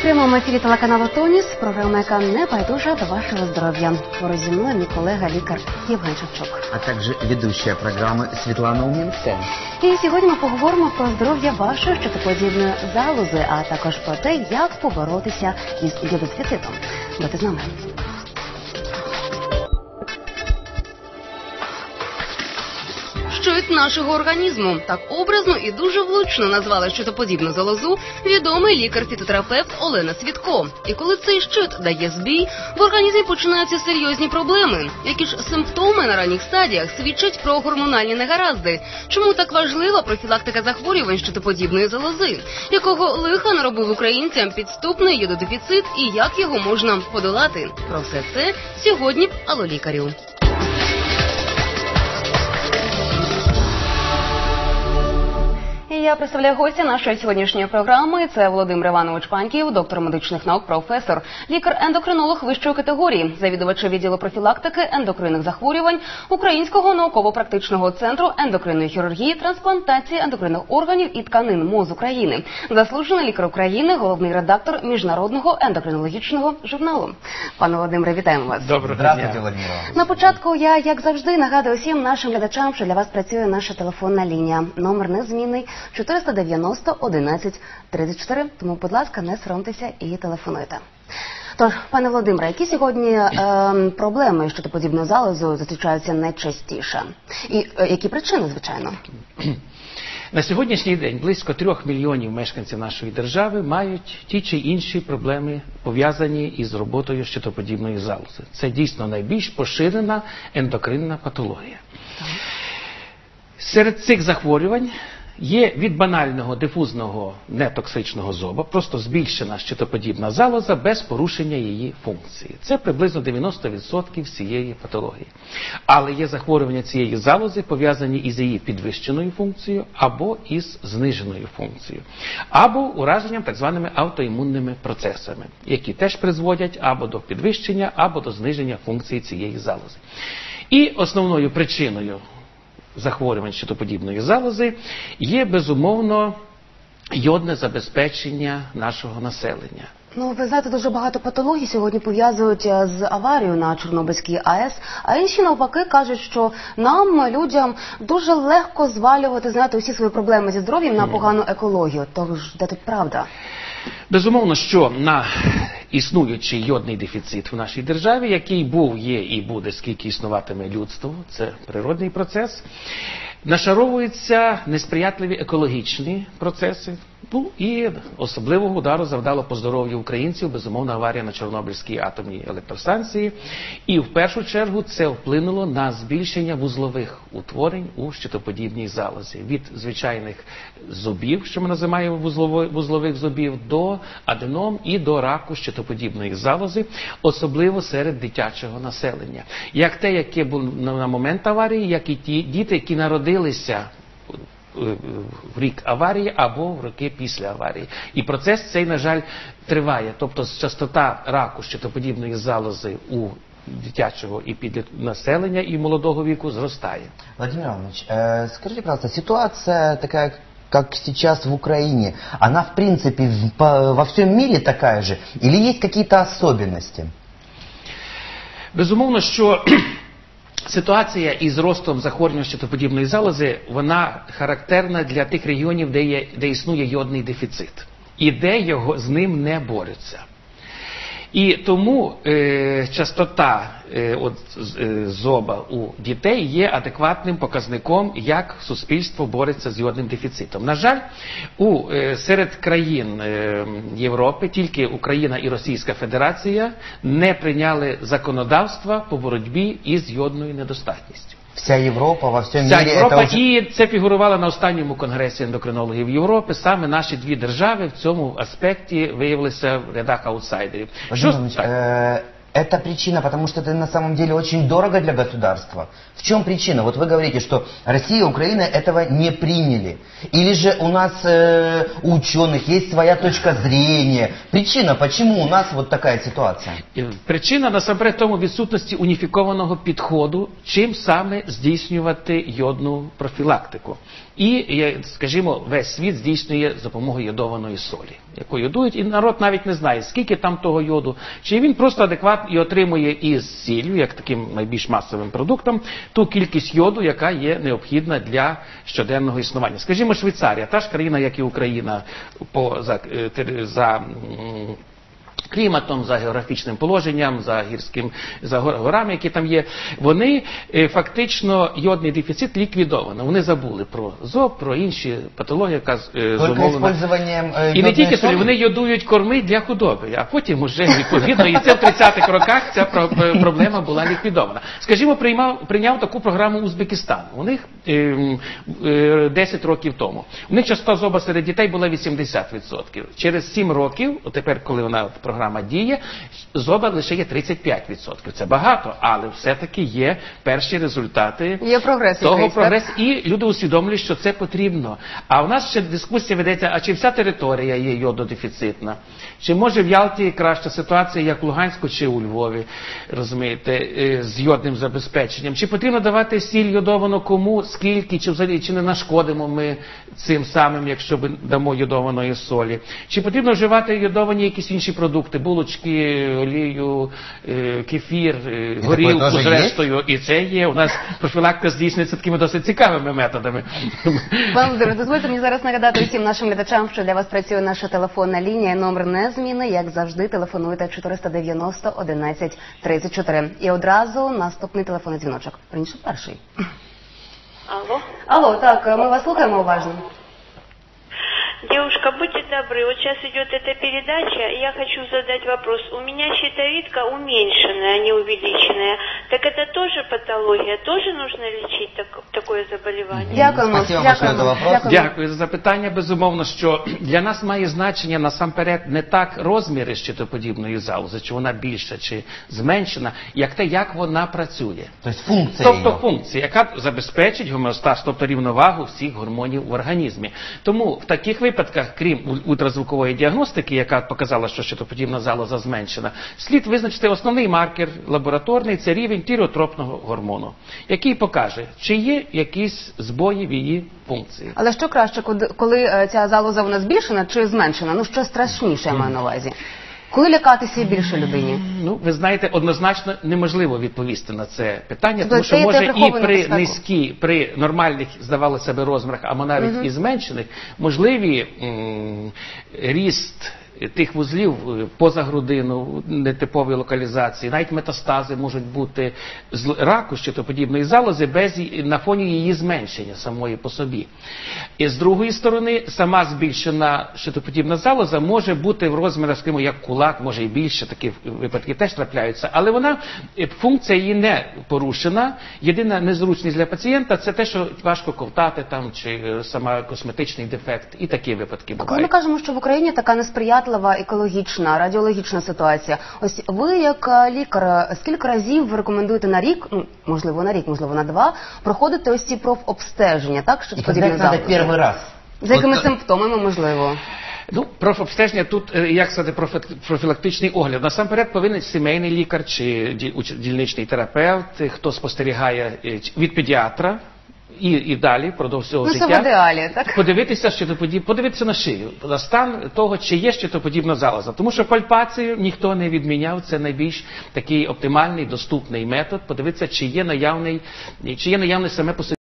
прямому ефірі телеканалу Тоніс, програма, яка не байдужа до вашого здоров'я. Поруч зі мною мій колега лікар Євген Шевчук. а також ведущая програми Світлана Уминцева. І сьогодні ми поговоримо про здоров'я вашої щитоподібної залози, а також про те, як поборотися із йододефіцитом. Будьте з нами. Щит нашого організму так образно і дуже влучно назвала щитоподібну залозу відомий лікар-фітотерапевт Олена Свідко. І коли цей щит дає збій, в організмі починаються серйозні проблеми. Які ж симптоми на ранніх стадіях свідчать про гормональні негаразди? Чому так важлива профілактика захворювань щитоподібної залози? Якого лиха наробив українцям підступний йододефіцит і як його можна подолати? Про все це сьогодні в Алло Я представляю гостя нашої сьогоднішньої програми. Це Володимир Іванович Паньків, доктор медичних наук, професор, лікар-ендокринолог вищої категорії, завідувач відділу профілактики ендокринних захворювань Українського науково-практичного центру ендокринної хірургії, трансплантації ендокринних органів і тканин МОЗ України, заслужений лікар України, головний редактор міжнародного ендокринологічного журналу. Пане Володимире, вітаємо вас. Доброго Здравствуйте, дня. Владимир На початку я, як завжди, нагадую всім нашим глядачам, що для вас працює наша телефонна лінія. Номер незмінний 490 11 34. Тому, будь ласка, не соромтеся і телефонуйте. Тож, пане Володимире, які сьогодні е, проблеми щодо подібною залозою зустрічаються найчастіше? І е, які причини, звичайно? На сьогоднішній день близько трьох мільйонів мешканців нашої держави мають ті чи інші проблеми пов'язані із роботою щитоподібної залози. Це дійсно найбільш поширена ендокринна патологія. Серед цих захворювань є від банального дифузного нетоксичного зоба, просто збільшена щитоподібна залоза без порушення її функції. Це приблизно 90% всієї патології. Але є захворювання цієї залози пов'язані із її підвищеною функцією або із зниженою функцією, або ураженням так званими автоімунними процесами, які теж призводять або до підвищення, або до зниження функції цієї залози. І основною причиною захворювань щитоподібної залози є безумовно йодне забезпечення нашого населення. Ну, ви знаєте, дуже багато патологій сьогодні пов'язують е, з аварією на Чорнобильській АЕС, а інші навпаки кажуть, що нам, людям, дуже легко звалювати знаєте, усі свої проблеми зі здоров'ям на погану екологію. Тож де тут правда? Безумовно, що на існуючий йодний дефіцит в нашій державі, який був, є і буде, скільки існуватиме людство, це природний процес, нашаровуються несприятливі екологічні процеси. Ну і особливого удару завдало по здоров'ю українців, безумовно, аварія на Чорнобильській атомній електростанції. І в першу чергу це вплинуло на збільшення вузлових утворень у щитоподібній залозі від звичайних зубів, що ми називаємо вузлових зубів, до аденом і до раку щитоподібної залози, особливо серед дитячого населення. Як те, яке на на момент аварії, як і ті діти, які народилися е, в рік аварії або в роки після аварії. І процес цей, на жаль, триває. Тобто частота раку щитоподібної залози у дитячого і підліт населення і молодого віку зростає. Владимир Иванович, э, скажите, пожалуйста, ситуация такая, как сейчас в Украине, она в принципе в- по- во всем мире такая же? Или есть какие-то особенности? Безумовно, що ситуація із ростом захворювання щитоподібної залози вона характерна для тих регіонів, де, є, де існує йодний дефіцит, і де його з ним не борються. І тому е, частота е, от, е, зоба у дітей є адекватним показником, як суспільство бореться з йодним дефіцитом. На жаль, у, е, серед країн е, Європи тільки Україна і Російська Федерація не прийняли законодавства по боротьбі із йодною недостатністю. Вся Європа во всьому Вся мірі, Європа це... і це фігурувало на останньому конгресі ендокринологів Європи. Саме наші дві держави в цьому аспекті виявилися в рядах аутсайдерів. Що... Э, это причина, потому что это на самом деле очень дорого для государства. В чем причина? Вот вы говорите, что Россия и Украина этого не приняли. Или же у нас э, у ученых есть своя точка зрения. Причина, почему у нас вот такая ситуация? І Причина насамперед в тому відсутності уніфікованого підходу, чим саме здійснювати йодну профілактику. І, є, скажімо, весь світ здійснює за допомогою йодованої солі. яку йодують, і народ навіть не знає, скільки там того йоду, чи він просто адекватно і отримує із сіллю, як таким найбільш масовим продуктом, ту кількість йоду, яка є необхідна для щоденного існування. Скажімо, Швейцарія, та ж країна, як і Україна, по за, е, за кліматом, за географічним положенням, за гірським за гор- горами, які там є, вони е, фактично йодний дефіцит ліквідовано. Вони забули про ЗОП, про інші патології, яка е, зумовлена. э, І не тільки солі, вони йодують корми для худоби, а потім уже відповідно, і це в 30-х роках ця е, проблема була ліквідована. Скажімо, приймав прийняв таку програму Узбекистан. У них ем, е, 10 років тому. У них частота зоба серед дітей була 80%. Через 7 років, тепер, коли вона програма діє, зоба лише є 35%. Це багато, але все-таки є перші результати Є прогрес того якийсь, так? і люди усвідомлюють, що це потрібно. А у нас ще дискусія ведеться, а чи вся територія є йододефіцитна? Чи може в Ялті краща ситуація, як в Луганську чи у Львові, розумієте, е, з йодним забезпеченням? Чи потрібно давати сіль йодовану кому, скільки, чи взагалі чи не нашкодимо ми цим самим, якщо б дамо йодованої солі? Чи потрібно вживати йодовані якісь інші продукти, булочки, олію, е, кефір, е, горілку зрештою? І це є. У нас профілактика здійснюється такими досить цікавими методами. Пане Володимире, дозвольте мені зараз нагадати усім нашим глядачам, що для вас працює наша телефонна лінія. Номер не зміни. Як завжди, телефонуйте 490 11 34. І одразу наступний телефонний дзвіночок. Раніше перший. Алло. Алло, так, ми вас слухаємо уважно. Девушка, будьте добры, вот сейчас идет эта передача, и я хочу задать вопрос. У меня щитовидка уменьшенная, а не увеличенная. Так это тоже патология? Тоже нужно лечить так- такое заболевание? Дякуємо. Спасибо большое за вопрос. Дякуємо. Дякую за запитання. Безумовно, що для нас має значення насамперед не так розміри щитоподібної залози, чи вона більша чи зменшена, як те, як вона працює. То есть функция Тобто ее. функція, яка забезпечить гомеостаз, тобто рівновагу всіх гормонів в організмі. Тому в таких випадках, крім у- ультразвукової діагностики, яка показала, що щитоподібна залоза зменшена, слід визначити основний маркер лабораторний це рівень тіреотропного гормону, який покаже, чи є якісь збої в її функції. Але що краще, коли- коли е, ця залоза вона збільшена чи зменшена? Ну що страшніше я маю на увазі? Коли лякатися більше людині? Ну, ви знаєте, однозначно неможливо відповісти на це питання, Тобто тому що може і при низькій, при нормальних, здавалося би, розмірах, або навіть і зменшених, можливі м, ріст тих вузлів е, поза грудину, в нетиповій локалізації, навіть метастази можуть бути з раку щитоподібної залози без на фоні її зменшення самої по собі. І з другої сторони, сама збільшена щитоподібна залоза може бути в розмірах, скажімо, як кулак, може і більше, такі випадки теж трапляються, але вона е, функція її не порушена. Єдина незручність для пацієнта це те, що важко ковтати там чи е, сама косметичний дефект, і такі випадки Коли ми кажемо, що в Україні така несприятлива екологічна, радіологічна ситуація, ось ви, як е, лікар, е, скільки разів ви рекомендуєте на рік, ну можливо на рік, можливо на два, проходити ось ці профобстеження, так що И когда их надо раз? За якими Вот, э, симптомами можливо? Ну, профобстеження тут, е, як сказати, профі- профілактичний огляд. Насамперед повинен сімейний лікар чи ді- дільничний терапевт, хто спостерігає від педіатра. І, і далі впродовж цього Ну, життя в ідеалі, так? подивитися щитоподіб... подивитися на шию, на стан того, чи є щитоподібна залоза. Тому що пальпацію ніхто не відміняв. Це найбільш такий оптимальний доступний метод. Подивитися, чи є наявний, чи є наявний саме по собі